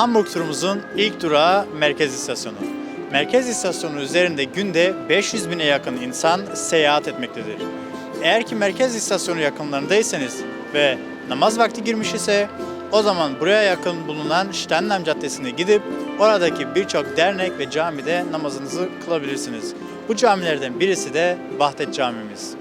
Hamburg turumuzun ilk durağı Merkez İstasyonu. Merkez İstasyonu üzerinde günde 500 bine yakın insan seyahat etmektedir. Eğer ki Merkez İstasyonu yakınlarındaysanız ve namaz vakti girmiş ise o zaman buraya yakın bulunan Stendam Caddesi'ne gidip oradaki birçok dernek ve camide namazınızı kılabilirsiniz. Bu camilerden birisi de Vahdet Camimiz.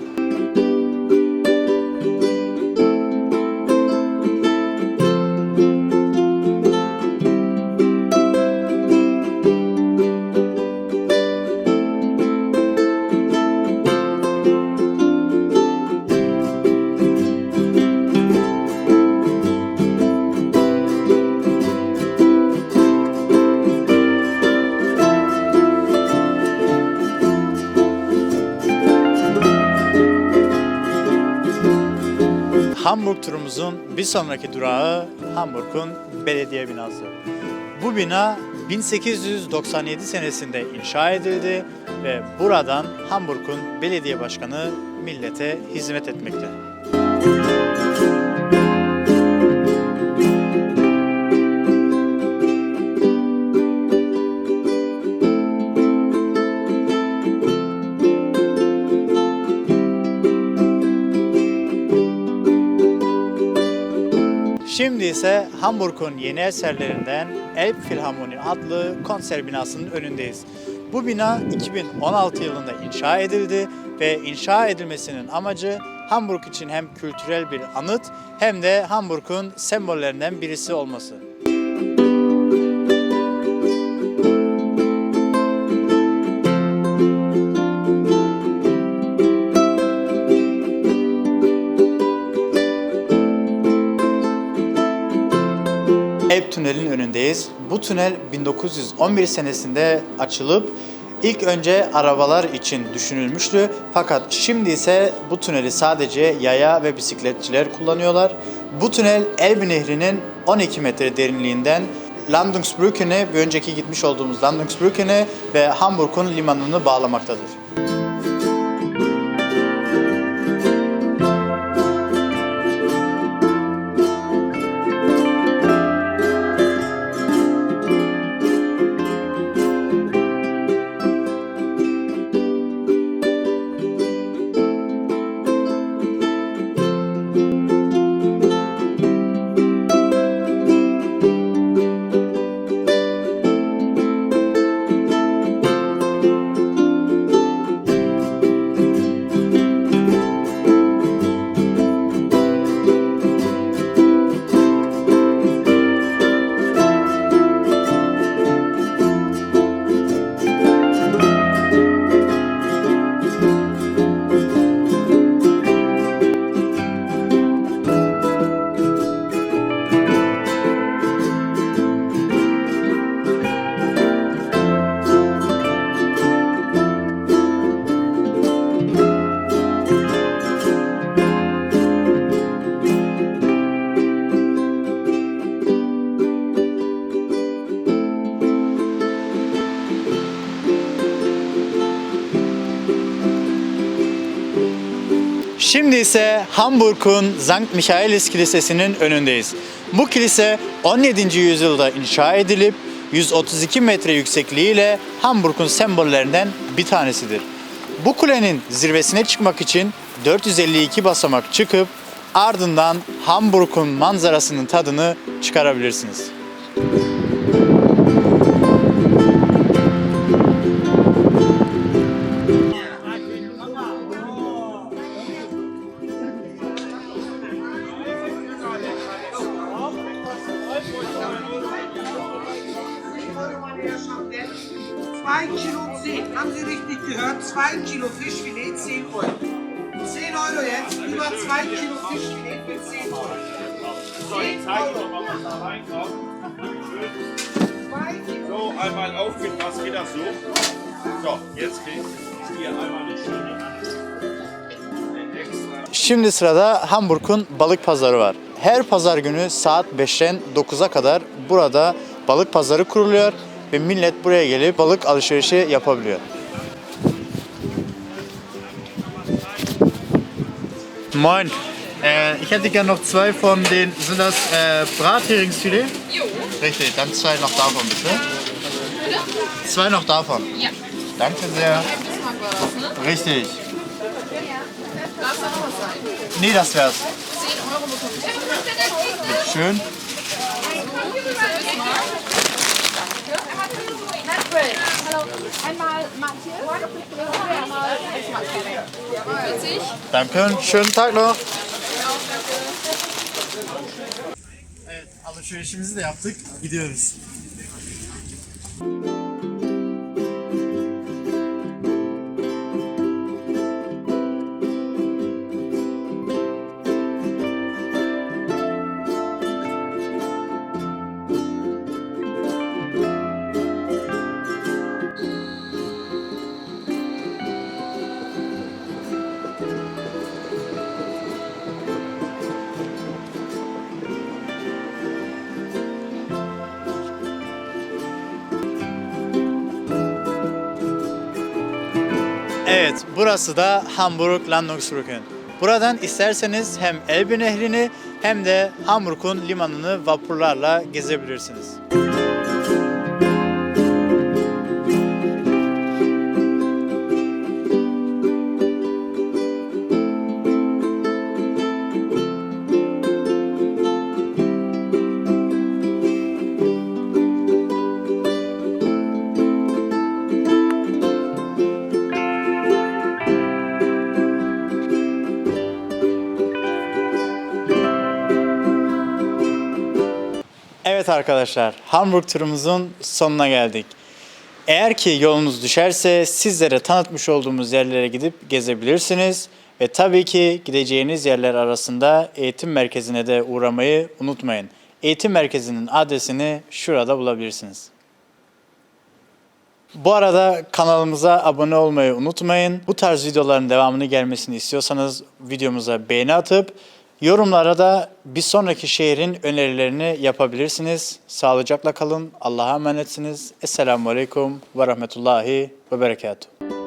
Hamburg turumuzun bir sonraki durağı Hamburg'un belediye binası. Bu bina 1897 senesinde inşa edildi ve buradan Hamburg'un belediye başkanı millete hizmet etmekte. Şimdi ise Hamburg'un yeni eserlerinden Elb Philharmoni adlı konser binasının önündeyiz. Bu bina 2016 yılında inşa edildi ve inşa edilmesinin amacı Hamburg için hem kültürel bir anıt hem de Hamburg'un sembollerinden birisi olması. Elb Tüneli'nin önündeyiz. Bu tünel 1911 senesinde açılıp ilk önce arabalar için düşünülmüştü. Fakat şimdi ise bu tüneli sadece yaya ve bisikletçiler kullanıyorlar. Bu tünel Elbe Nehri'nin 12 metre derinliğinden Landungsbrücken'e, bir önceki gitmiş olduğumuz Landungsbrücken'e ve Hamburg'un limanını bağlamaktadır. Şimdi ise Hamburg'un St. Michaelis Kilisesi'nin önündeyiz. Bu kilise 17. yüzyılda inşa edilip 132 metre yüksekliğiyle Hamburg'un sembollerinden bir tanesidir. Bu kulenin zirvesine çıkmak için 452 basamak çıkıp ardından Hamburg'un manzarasının tadını çıkarabilirsiniz. Zwei Kilo 10. Haben Sie richtig gehört? Zwei Kilo Fischfilet, 10 Euro. 10 Euro jetzt. Über zwei Kilo Fischfilet für 10 Euro. 10 Euro. Zwei Kilo. So, einmal aufgepasst, geht das so? So, jetzt kriegst du hier einmal eine schöne. Şimdi sırada Hamburg'un balık pazarı var. Her pazar günü saat 5'ten 9'a kadar burada balık pazarı kuruluyor ve millet buraya gelip balık alışverişi yapabiliyor. Moin, äh, ich hätte gerne noch zwei von den, sind das äh, Bratheringsfilet? Jo. Richtig, dann zwei noch davon bitte. Zwei noch davon. Ja. Danke sehr. Ne? Richtig. Darf da noch was sein? Nee, das wär's. 10 Euro bekommt ihr. Schön. Hallo, einmal Matthias, einmal Matthias. 40. Danke. Schönen Tag noch. Evet, alışverişimizi de yaptık. Gidiyoruz. Burası da Hamburg Landungsbrücken. Buradan isterseniz hem Elbe Nehri'ni hem de Hamburg'un limanını vapurlarla gezebilirsiniz. Evet arkadaşlar, Hamburg turumuzun sonuna geldik. Eğer ki yolunuz düşerse sizlere tanıtmış olduğumuz yerlere gidip gezebilirsiniz. Ve tabii ki gideceğiniz yerler arasında eğitim merkezine de uğramayı unutmayın. Eğitim merkezinin adresini şurada bulabilirsiniz. Bu arada kanalımıza abone olmayı unutmayın. Bu tarz videoların devamını gelmesini istiyorsanız videomuza beğeni atıp yorumlara da bir sonraki şehrin önerilerini yapabilirsiniz. Sağlıcakla kalın. Allah'a emanetsiniz. Esselamu Aleyküm ve Rahmetullahi ve Berekatuhu.